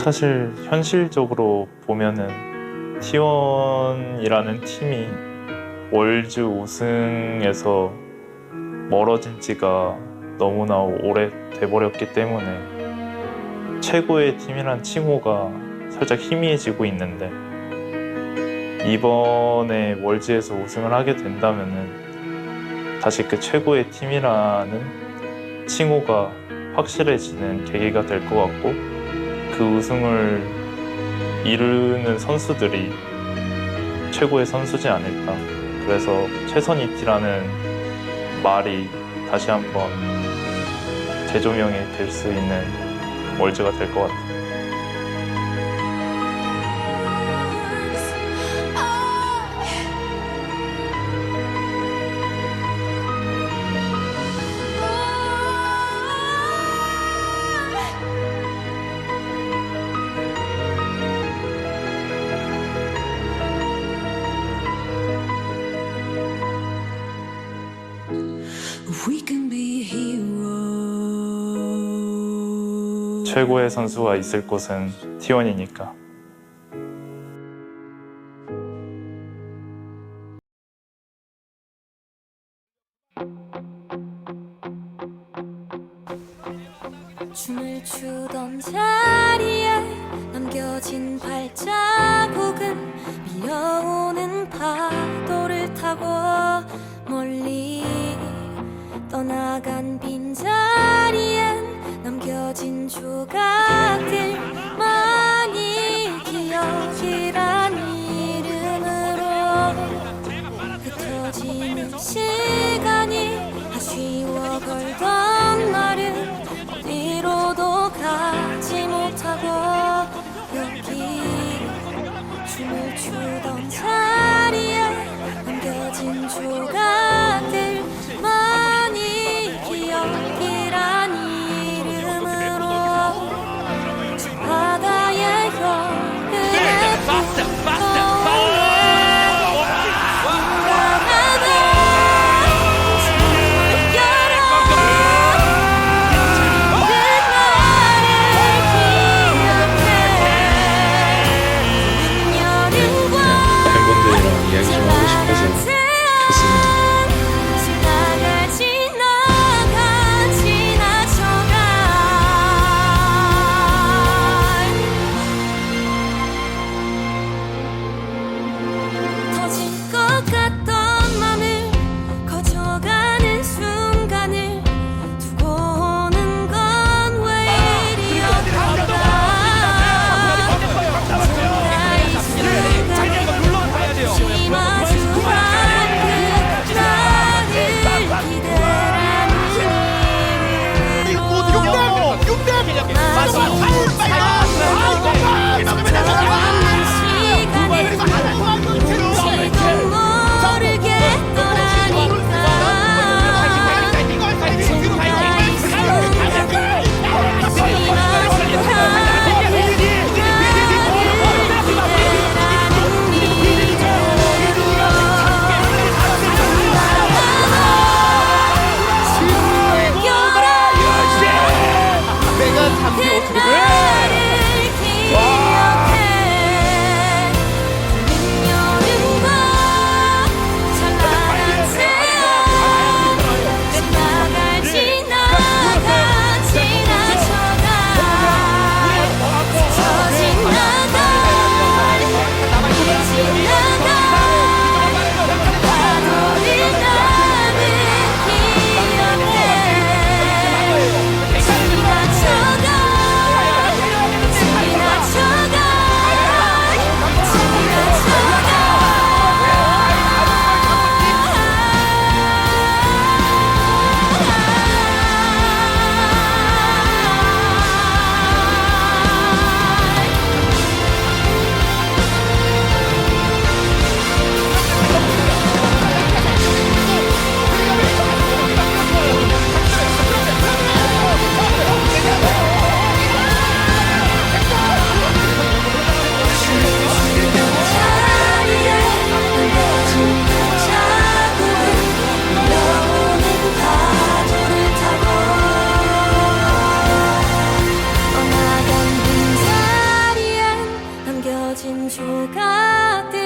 사실 현실적으로 보면은 T1이라는 팀이 월즈 우승에서 멀어진 지가 너무나 오래 돼버렸기 때문에 최고의 팀이란 칭호가 살짝 희미해지고 있는데 이번에 월즈에서 우승을 하게 된다면은 다시 그 최고의 팀이라는 칭호가 확실해지는 계기가 될 것 같고 그 우승을 이루는 선수들이 최고의 선수지 않을까. 그래서 최선 이티라는 말이 다시 한번 재조명이 될 수 있는 월즈가 될 것 같아요. 최고의 선수가 있을 곳은 T1이니까. 춤을 멀리 떠나간 빈자리 엔 남겨진 조각들만이 기억이란 이름으로 흩어지는 시간이 아쉬워 걸던 날은 어디로도 가지 못하고 여기 춤을 추던 자 Sejak.